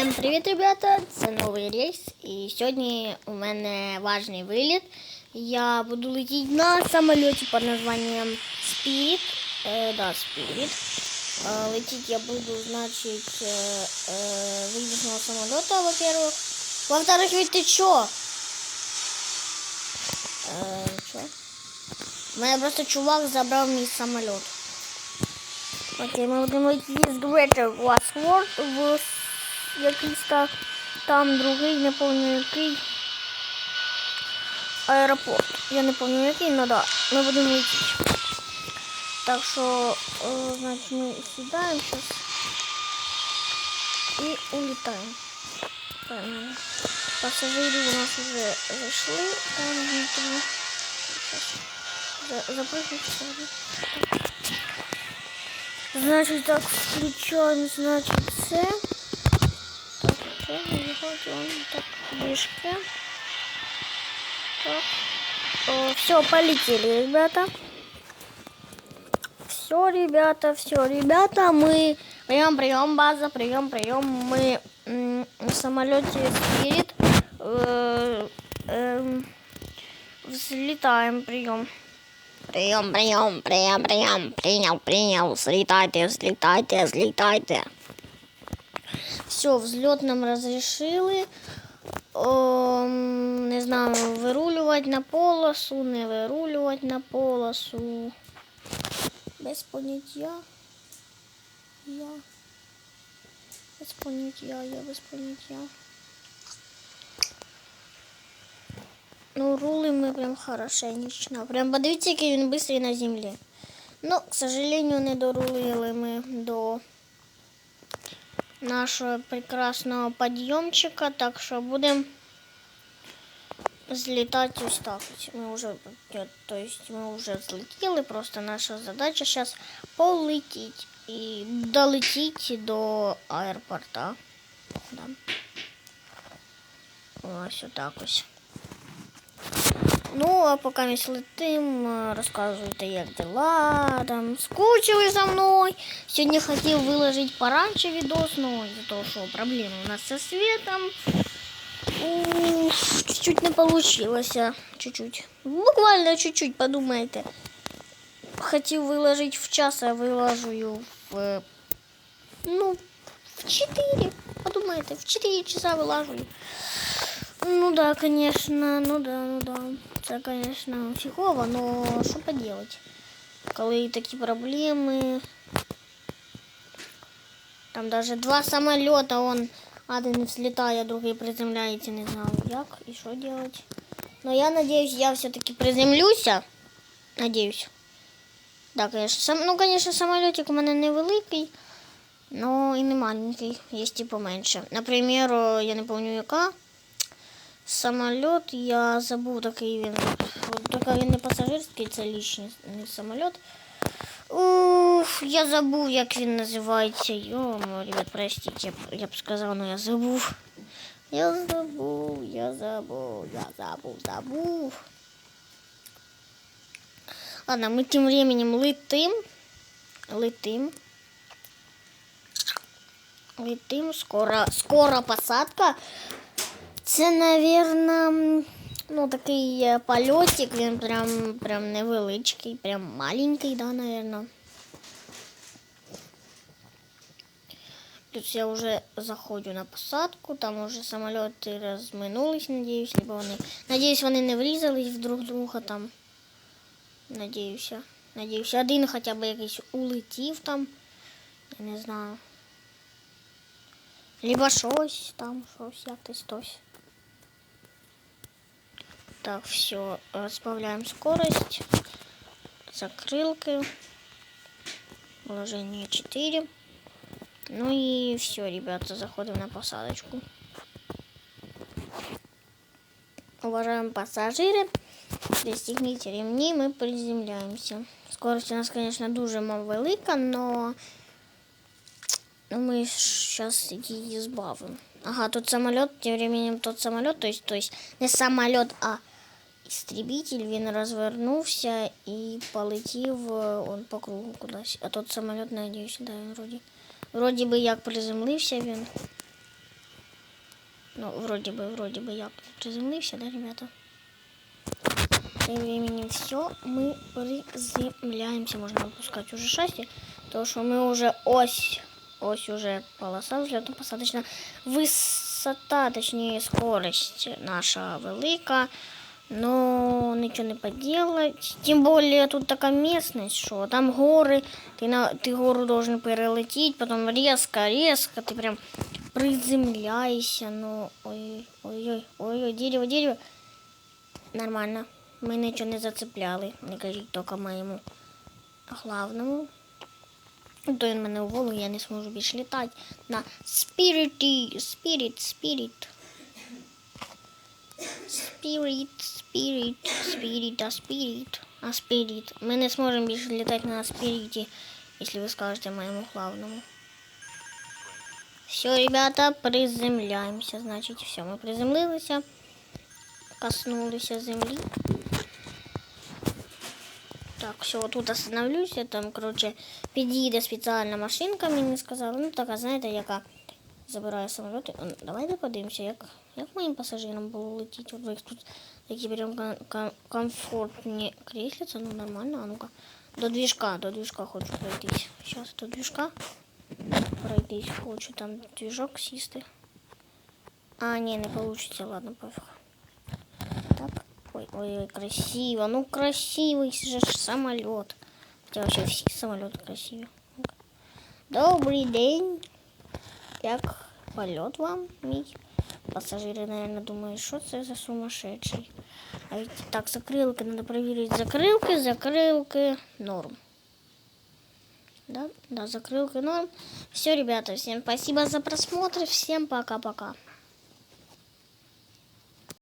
Всем привіт, ребята! Це новий рейс. І сьогодні у мене важний виліт. Я буду летіти на самоліті під названням Spirit. Е, да, Spirit. Е, летіть я буду, значить, е, е, з воздушного самоліта, во-первых. Во-вторых, ведь ти чо? Е, чо? У мене просто чувак забрав мій самоліт. Окей, ми будемо йти з Greater Westworld в якийсь та, там другий, не пам'ятаю який аеропорт. Я не пам'ятаю який, але да, ми будемо йти. Так що, е, значить, ми сідаємо зараз і улітаємо. Правильно. У нас вже зайшли, там внутрі. Щас. Запрыгнуть. Значит, так, включаем, значит, це. Так, це, виходимо, так, мишка. Так. Все, полетели, ребята. Все, ребята, все, ребята, мы... Прием, прием, база, прием, прием. Мы в самолете Spirit э, эм, взлетаем, прием. Прием, прием, прием, прием, принял, принял, слетайте, слетайте, слетайте. Все, взлет нам разрешили. Ем, не знаю, вирулювати на полосу, не вирулювати на полосу. Без поняття. Я. Без поняття, я без поняття. Ну, рули ми прям хорошенечно. Прям подивіться, який він быстрий на землі. Ну, к сожалению, не дорулили ми до нашого прекрасного підйомчика, так що будемо злітати ось так. ось. Ми вже, е, то есть ми вже злетіли, просто наша задача зараз полетіти і долетіти до аеропорта. Да. Ось отак ось. Ну, а поки ми летим, е, розказуйте, як дела, там, скучили за мною. Сьогодні хотів виложити пораньше відос, но из-за того, що проблеми у нас со светом. Уф, чуть-чуть не получилось. Чуть-чуть. Буквально чуть-чуть, подумайте. Хотів виложити в час, а виложую в, е, ну, в 4. Подумайте, в 4 часа вилажую. Ну да, конечно, ну да, ну да. Це, конечно, фігово, но що поделать? Коли такі проблеми. Там даже два самолета, он один взлетає, другий приземляється, не знаю як і що делать. Но я надеюсь, я все-таки приземлюся. Надеюсь. Да, конечно. Сам, ну, конечно, самолетик у мене невеликий, но і не маленький, є і поменше. Наприклад, я не пам'ятаю яка. Самоліт, я забув такий він. Тільки він не пасажирський, це лічний самоліт. Уф, я забув, як він називається. Йомо, ребят, простите, я, б- я б сказав, но я забув. Я забув, я забув, я забув, забув. Ладно, ми тим временем летим. Летим. Летим, скоро, скоро посадка. Це, наверное, ну, такий е, польотик, він прям, прям невеличкий, прям маленький, да, наверное. Плюс я вже заходжу на посадку, там уже самоліти розминулись, надіюсь, либо вони. Надіюсь, вони не врізались в друг друга там. Надіюся. Надіюся, один хоча б якийсь улетів там. Я не знаю. Либо щось там, щось, якось тось. Так, все, разбавляем скорость. Закрылки. Положение 4. Ну и все, ребята, заходим на посадочку. Уважаемые пассажиры, пристегните ремни, мы приземляемся. Скорость у нас, конечно, дуже велика, но мы сейчас її збавимо. Ага, тут самолет, тем временем тот самолет, то есть, то есть не самолет, а істребитель, він розвернувся і полетів е, он по кругу кудись. А тот самоліт, надіюсь, да, він вроді. Вроді би як приземлився він. Ну, вроде бы, вроде бы я приземлився, да, ребята? Тем временем все, мы приземляемся. Можно опускать уже шасси, потому что мы уже ось, ось уже полоса взлетно-посадочная. Высота, точнее скорость наша велика. Но ничего не поделать. Тем более тут такая местность, что там горы, ты, на, ты гору должен перелететь, потом резко, резко, ты прям приземляешься. Ну, ой, ой, ой, ой, ой, дерево, дерево. Нормально. Ми нічого не зацепляли. Не кажіть тільки моєму главному. То він мене уволив, я не зможу більше літати на спіріті. Спіріт, спіріт. Спіріт, спіріт, спіріт, а спіріт. А спіріт. Ми не зможемо більше літати на спіріті, якщо ви скажете моєму главному. Все, ребята, приземляємося. Значить, все, ми приземлилися, коснулися землі. Так, все, тут остановлюсь. Там, короче, під'їде спеціальна машинка, мені сказали. Ну, така, знаєте, яка забирає самоліти. М, Давайте подивимося, як, як моїм пасажирам було летіти. От їх тут такі прям ком- ком- комфортні крісляться, ну нормально, а ну-ка. До двіжка, до двіжка хочу пройтись. Зараз до двіжка пройтись хочу, там двіжок сісти. А, ні, не получится, ладно, пофиг. Так. Ой, ой, ой, красиво. Ну, красивый же ж самолет. Хотя вообще все самолеты красивые. Ну-ка. Добрый день. Як полет вам, мій? Пассажиры, наверное, думают, что это за сумасшедший. А ведь так, закрылки, надо проверить. Закрылки, закрылки, норм. Да, да, закрылки норм. Все, ребята, всем спасибо за просмотр. Всем пока-пока.